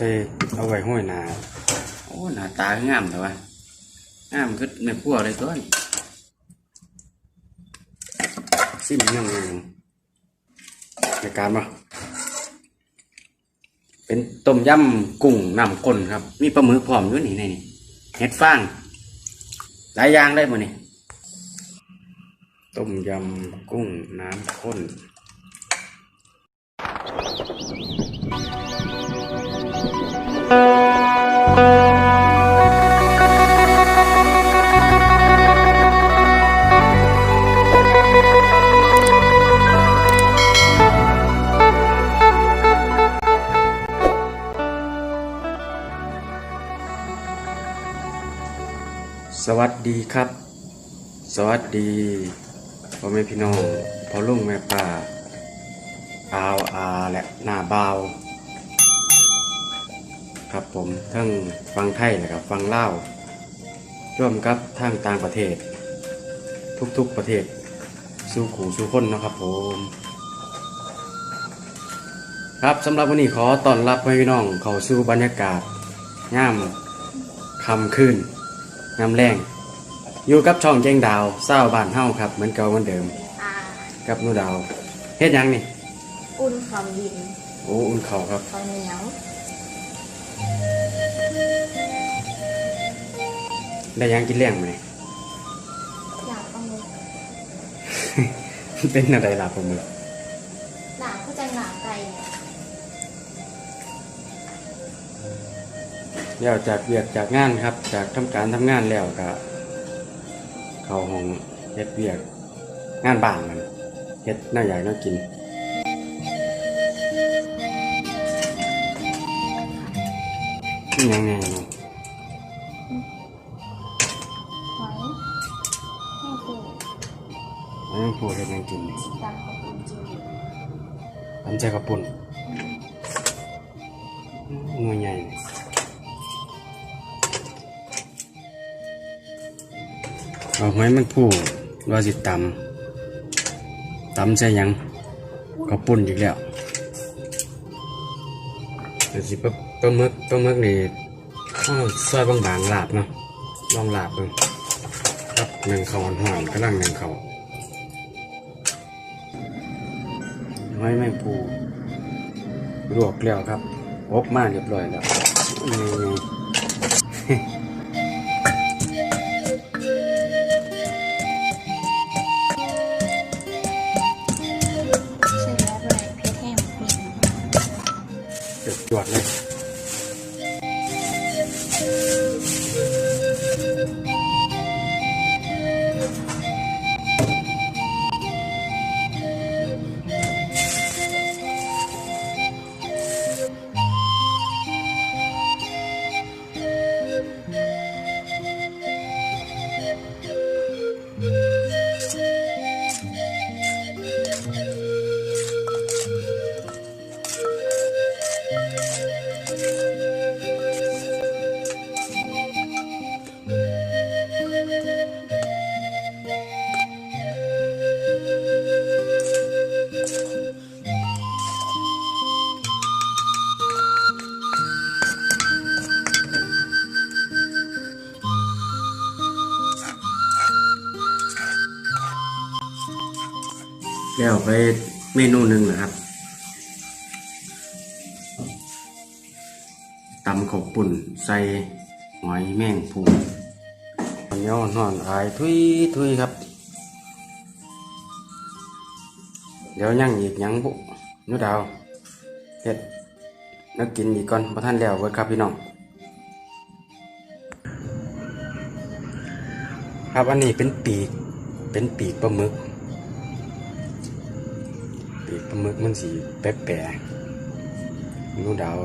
ใส่เอาไว้ห้อยหนาโอ้หน้าตางามแต่ว่างามคือแม่ครัวเลยตัวนี้ซิมยังไงในการมาเป็นต้มยำกุ้งน้ำข้นครับ มีปลาหมึกพร้อมด้วยนี่ในนี่เห็ดฟางหลายอย่างได้หมดนี่ต้มยำกุ้งน้ำข้น สวัสดีครับ สวัสดีพ่อแม่พี่น้องพ่อลุงแม่ป้าอาวอาและหน้าเบา ครับผมทั้งฟังไทยและกับฟังเล่าวร่วมกับทางต่างประเทศ ทุกๆประเทศสู้ขู่สู้คนเนาะครับผมครับสำหรับวันนี้ขอต้อนรับพี่น้องเข้าสู่บรรยากาศย่ามคำขึ้นงามแรงอยู่กับช่องแจ้งดาวเศร้าบ้านเฮาครับ เหมือนเก่าเหมือนเดิมอ่ากับหนูดาวเฮ็ดหยังนี่ อุ่นความเย็นโอ้อุ่นเขาวครับข้าวเหนียว ได้หยังกินเลี้ยงไหมอยากเอามือเป็นอะไรล่ะผมมือหนาผู้จังหนาไก่เนี่ยเดี๋ยวจากเวียกจากงานครับ จากทำการทำงานแล้วก็เข้าห้องเฮ็ดเวียกงานบ้านมันเฮ็ดน่าอยากน่ากิน นี่ยังไงเนาะหอยแห้งปูอันนี้พูดเฮ็ดยังกินดำข้าวปุ้นจืดทำใจกระปุ่นหน่วยใหญ่นี่เอาไว้มันพูว่าสิตำตำใส่ยังกระปุ่นอีกแล้ว เดี๋ยวสิปลาปลาหมึกปลาหมึกนี่อ้าวซอยบางๆลาบเนาะลองลาบดูครับหนึ่งเขาห่อนๆกำลังหนึ่งเขาวไว้แม่งปูลวกแล้วครับอบมาเรียบร้อยแล้วนี่ แล้วไปเมนูหนึ่งนะครับตำขบปุ่นใส่หอยแมงภูมันย้อนหอนอายทุยทุยครับ เดี๋ยวยังอีกยังบุนุดาวเฮ็ดนักกินอีกก่อนพระท่านแล้วเบิดครับพี่น้อง ครับอันนี้เป็นปีก เป็นปีกปลาหมึก หมึกมันสีแปลกๆนูดาว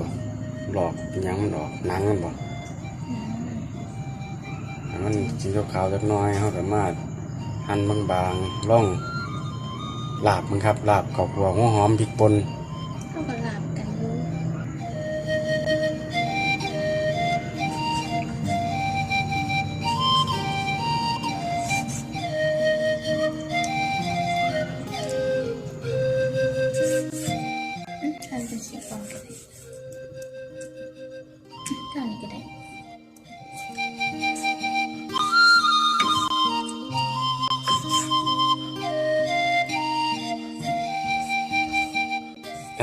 หลอกยังมันหลอกนังมันบอกมันสีขาวๆเล็กน้อยเขาสามารถหั่นบางๆล่องลาบมันครับลาบข้าวคั่วหัวหอมพริกป่น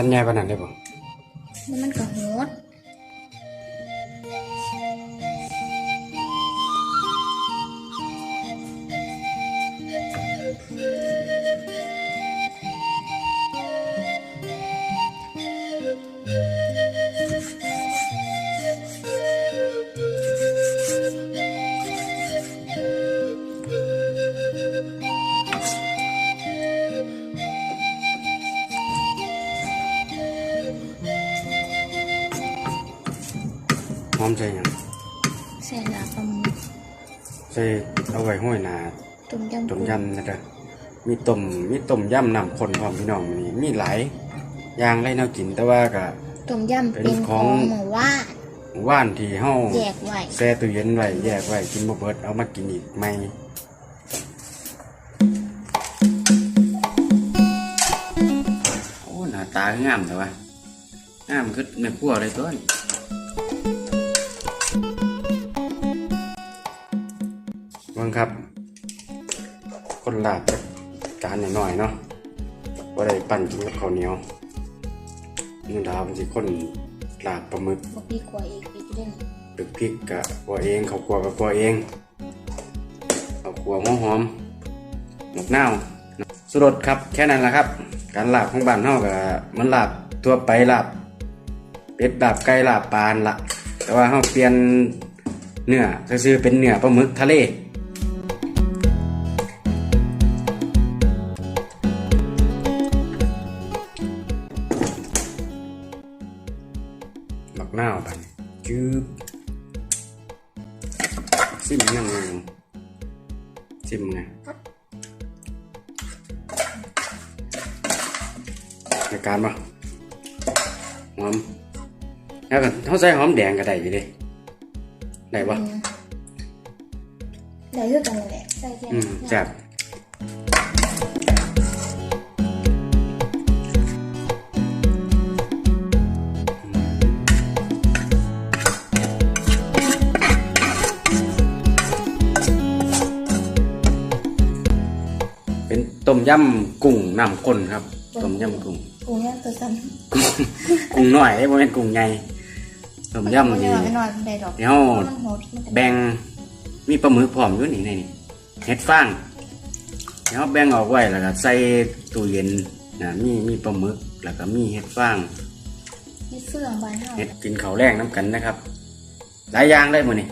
ท่านใหญ่ปานนั้นได้บ่แล้วมันก็โหด หอมใจหยังใส่ลาบปลาหมึกใส่เอาไว้ห้อยหนาต้มยำต้มยำนะเด้อมีต้มมีต้มยำน้ำข้นพร้อมพี่น้องนี่มีหลายอย่างไรแนวกินแต่ว่าก็ต้มยำเป็เป็นนขขอองงหมูว่านว่านที่เฮาแยกไว้แช่ตู้เย็นไว้แยกไว้กินบ่เบิดเอามากินอีกไหมโอ้หน้าตาคืองามแต่ว่างามคือแม่ครัวเลยตัวนี้ คนลาบจากจานหน่อยๆเนาะว่าได้ปั่นกินกับข้าวเหนียวนี่ดาวมันสิคนลาบปลาหมึกบอกพี่กลัวอีกอีกเรื่องตึกพริกกะกัวเองเขาวกัวกับกัวเองเอากัวหัวหอมหมกนาวสุรสครับแค่นั้นแหละครับ การลาบของบ้านเฮาก็มันลาบทั่วไปลาบเป็ดลาบไก่ลาบปลานั่นละแต่ว่าเฮาเปลี่ยนเนื้อซื้อๆเป็นเนื้อปลาหมึกทะเล จืบซิมยังไงซิมไงในการปะหอมแล้วกันเต้มยำกุ้งน้ำข้นครับ ต้มยำกุ้งกุ้งย่างตัวซ้ำกุ้งน้อยบ่แม่นกุ้งใหญ่ต้มยำไม่นี่น้อยไม่น้อยไม่ได้ดอกเดี๋ยว มันโหดมันจะแบ่งมีปลาหมึกพร้อมอยู่นี่ในนี่เห็ดฟางเดี๋ยวแบ่งออกไว้แล้วก็ใส่ตู้เย็นนะมีมีปลาหมึกแล้วก็มีเห็ดฟางมีเฟื่องบานเฮาเห็ดกินข้าวแรงน้ำกันนะครับ หลายอย่างเลยมื้อนี้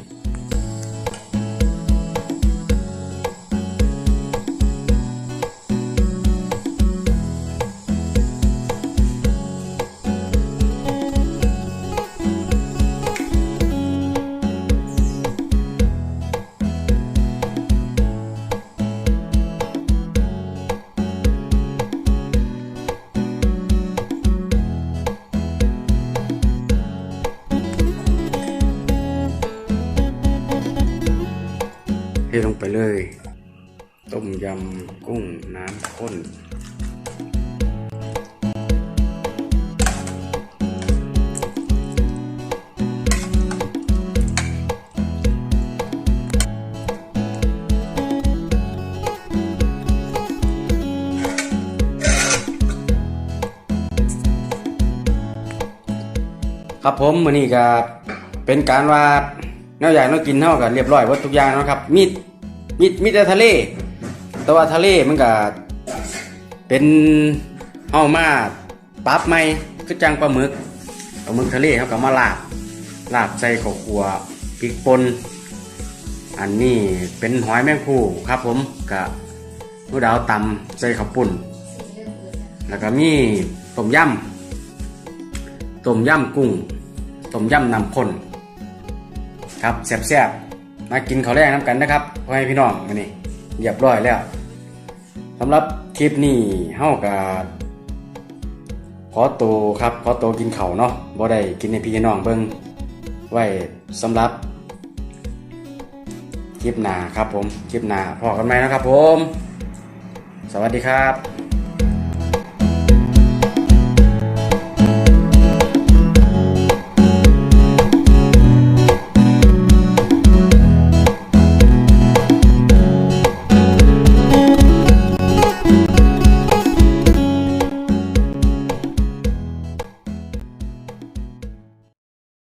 เลย ต้มยำกุ้งน้ำข้นครับผมมือนี้ก็เป็นการว่าแนวอย่างแนวกินเท่ากันเรียบร้อยหมดทุกอย่างนะครับมีด มีมีแต่ทะเล แต่ว่าทะเลมันก็เป็นเฮามาปรับใหม่คือจังปลาหมึกปลาหมึกทะเลเฮาก็มาลาบลาบใส่ข้าวคั่วพริกป่นอันนี้เป็นหอยแมงภู่ครับผมกับผู้ดาวตำใส่ข้าวปุ่น แล้วก็มีต้มยำต้มยำกุ้งต้มยำน้ำข้นครับแซ่บๆ มากินข้าวแรกน้ำกันนะครับพ่อให้พี่น้องมานี่เรียบร้อยแล้วสำหรับคลิปนี้เฮากับขอตัวครับขอตัวกินเข้าเนาะบ่ได้กินในพี่น้องเบิ่งไว้สำหรับคลิปหน้าครับผมคลิปหน้าพอกันไหมนะครับผม สวัสดีครับ